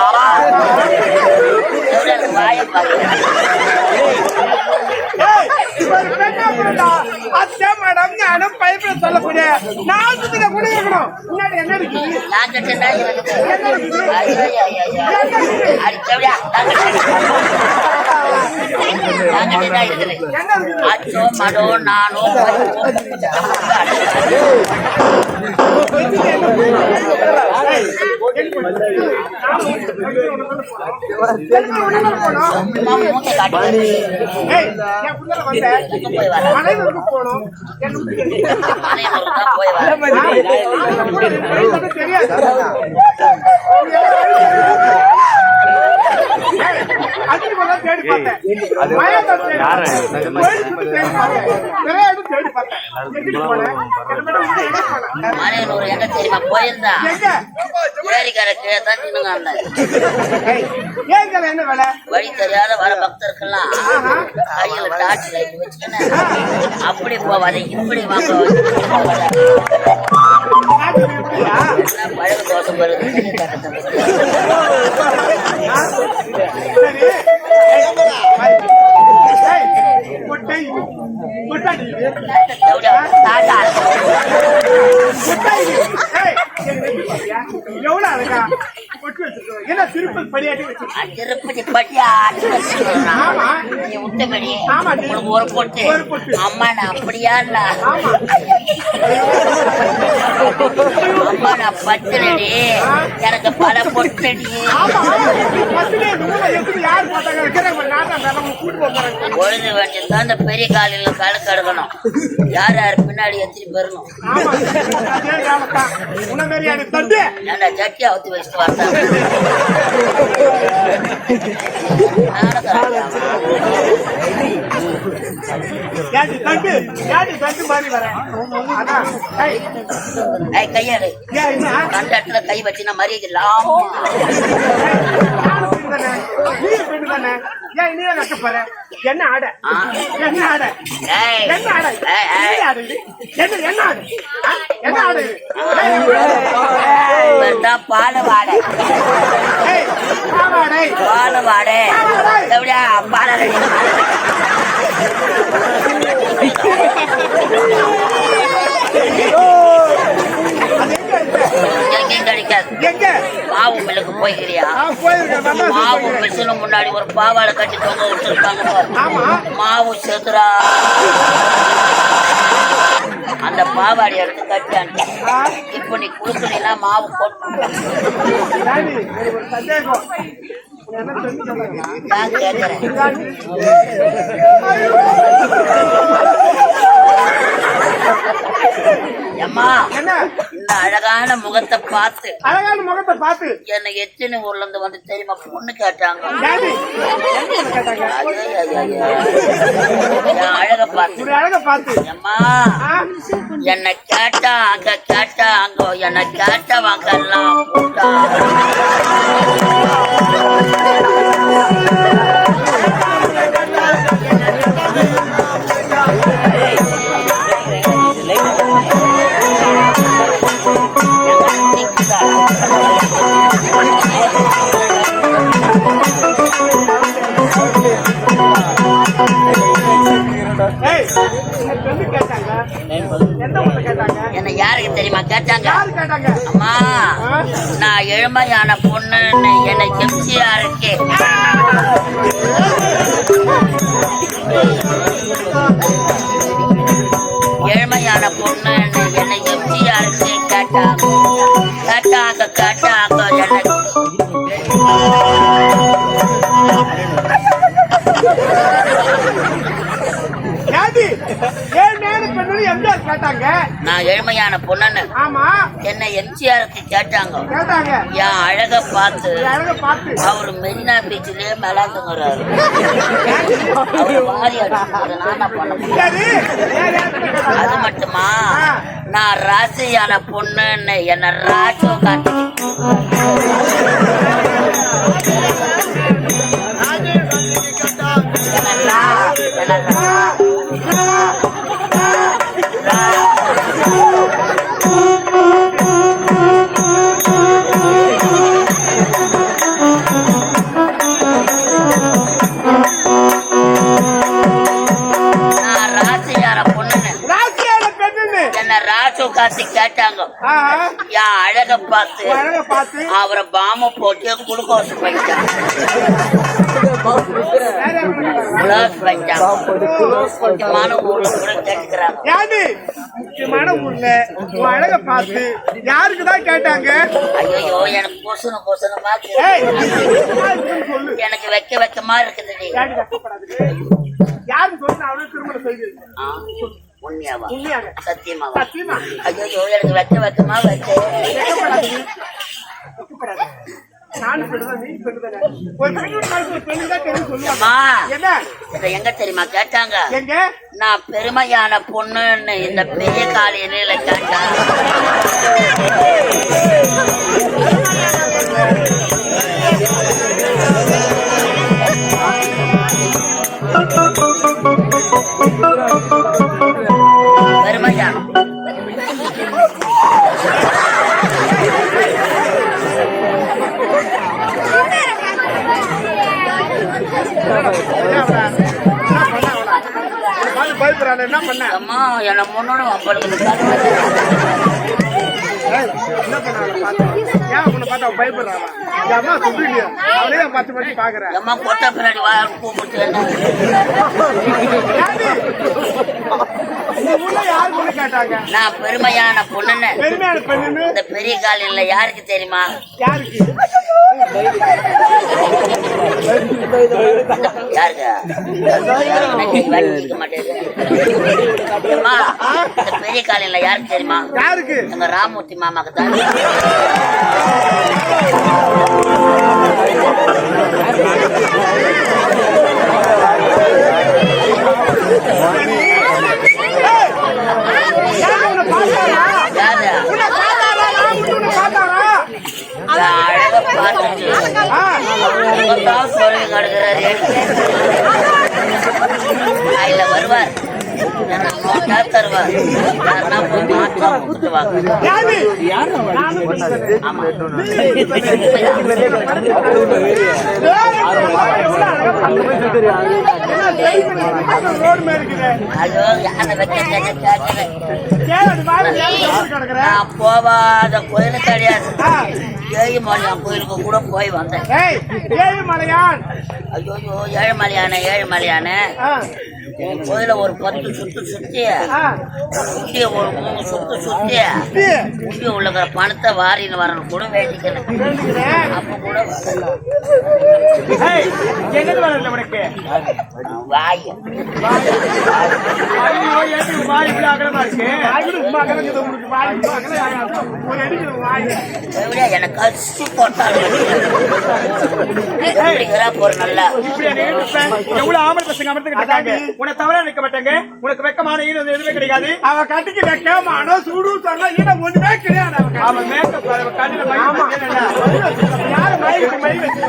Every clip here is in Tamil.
ஆமா இப்பதான் கண்ணு தெரிஞ்சுதா நான் மேடம் ஞானம் சொல்லக்கூடிய கூட இருக்கணும் முன்னாடி என்ன நான் கட்டினா அடிச்சவடியா நான் கட்டினா இருக்குது அச்சோ மடோ நானோ. போய் வர தெரியாது. மலையனூர் எங்க தெரியுமா? போயிருந்தா எங்க? ஏரிக்கரை கீழே தான் நின்னுங்க அந்த? வழி தெரியாத வர பக்தருக்கெல்லாம் கையில டார்ச் லைட் வச்சுக்கின்னு அப்படி போவாது இப்படி வாங்க? பழகு தோசை வருது திருப்பதி பட்டியா. நீ விட்டபடி. உனக்கு ஒரு பொட்டு ஒரு பொட்டு. அம்மா நான் அப்படியா இல்ல ஆமா. அம்மா நான் பத்துலடி எனக்கு பல பொட்டடி. பொழுது வேண்டியது அந்த பெரிய காலையில் கலக்கு எடுக்கணும் யார் யார் பின்னாடி எத்திரி பெறணும். ஏன்டா அவுத்து வச்சுட்டு வரேன் ஏடி கையாடு இடத்துல கை வச்சுனா மரியாதை இல்லாம? என்ன ஆட. என்ன ஆட ஆட ஆடு ஆடு கிடைக்காது எங்க? மாவு. மிஷினு முன்னாடி ஒரு பாவாடை கட்டி தொங்க. ஆமா. மாவு செதுரா அந்த பாவாடை எடுத்து கட்டி அனுப்பி ஆ, இப்ப நீ குடுக்கலைன்னா மாவு போட்டு நான் கேட்கிறேன் ராணி. அம்மா என்ன? இந்த அழகான முகத்தை பார்த்து அழகான முகத்தை பார்த்து. என்னை எத்தனை ஊர்ல இருந்து வந்து தெரியுமா பொண்ணு கேட்டாங்க. அழக பார்த்து. அழகை பார்த்து. அம்மா என்னை கேட்டா அங்க கேட்டா அங்க என்னை தெரியுமா? கேட்டாங்க. அம்மா நான் எழுமையான பொண்ணுன்னு என்னை கெப்சியா நான் ஏழ்மையான பொண்ணுன்னு ஆமா. என்ன எம்ஜிஆருக்கு கேட்டாங்க. கேட்டாங்க. என் அழக பார்த்து அழக பார்த்து. அவர் மெரினா பீச்சிலே மேலாந்துங்கிறாரு என்ன கேட்டாங்க? அது மட்டுமா? நான் ராசியான பொண்ணுன்னு என்ன ராஜோ காட்டி என் அழக பார்த்து. உன் அழக பார்த்து. அவரை பாம்பு போட்டு குளுக்கோஸ் கேட்டாங்க? குளோஸ் பண்ணிட்டாங்க முக்கியமான ஊர்ல கூட கேட்டுக்கிறாங்க. யாரு? முக்கியமான ஊர்ல. உன் அழக பார்த்து. யாருக்கு தான் கேட்டாங்க? ஐயோ எனக்கு யாருக்குன்னு சொல்லு. எனக்கு வைக்க வைக்கமா யாருக்கு திருமணம் செய்து ஆ, உண்மையாவா? உண்மையாக. சத்தியமாவா? சத்தியமா. ஐயோ எனக்கு வைக்க வைக்கமா இத எங்க தெரியுமா கேட்டாங்க? நான் பெருமையான பொண்ணுன்னு இந்த பெரிய காலையில கேட்டா. என்ன பண்ண அம்மா என்ன முன்னோட என்ன பண்ண ஏன் உன்னை பார்த்து அவ பயப்படுறாளா? என் அம்மா சொல்லிடுயா. அவளே என் பார்த்து பார்த்து பார்க்கறா. அம்மா கொட்டை பின்னாடி வா கூப்பிட்டு நான் பெருமையான பொண்ணுன்னு. இந்த பெரிய காலையில யாருக்கு தெரியுமா? யாருக்கு? இந்த பெரிய காலையில யாருக்கு தெரியுமா? யாருக்கு? எங்க ராமூர்த்தி மாமாக்கு தான். யாரு உன்னை பார்த்தாரா? யாரு உன்னை பார்த்தாரா? ராமுட்டு உன்னை பார்த்தாரா? நான் அழகா பார்த்துட்டு ஆ, இவங்கதான் சொல்லி கிடக்குறாரு. அதுல வருவார். தருவார். யாருன்னா போய் மாற்றா கொடுத்துருவாங்க யாரு? நானும் சொல்லுறேன். ஆமா போவாத கோயில் கிடையாது ஏழுமலையான் கோயிலுக்கு கூட போய் வந்தேன். ஏழுமலையான். ஐயோ ஏழுமலையான ஏழுமலையான. கோயில ஒரு பத்து சுத்து சுத்தி சுத்திய ஒரு மூணு சுத்து சுத்தி சுத்தி உள்ளக்கிற பணத்தை வாரின்னு வரணும் கூட வேண்டிக்கிறேன். அப்ப கூட? வாய். எனக்கு அரிசி போட்டாலும்? நல்லா? எவ்வளவு ஆம்பளை பசங்க இருக்காங்க. உன்னை தவறா நினைக்க மாட்டாங்க உனக்கு வெக்கமான ஈரம் எதுவுமே கிடையாது அவ கட்டிக்கு வைக்க மானோ சூடு ஈன ஒண்ணுமே கிடையாது. அவன் மேக்கப் கண்ணில. வச்சிருக்கா. யாரு மயக்கு மை வச்சு?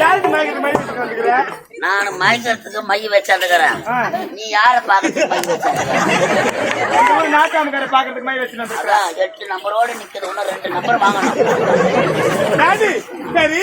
யாருக்கு மயக்கு மை வச்சு? நான் மயக்கிறதுக்கு மை வச்சாந்துக்கிறேன் நீ யார பாக்கிறதுக்கு மை ஒரு நாட்டாமக்கார பாக்குறதுக்கு மை வச்சு அதான் எட்டு நம்பரோட நிக்கிறது இன்னும் ரெண்டு நம்பர் வாங்கணும் சரி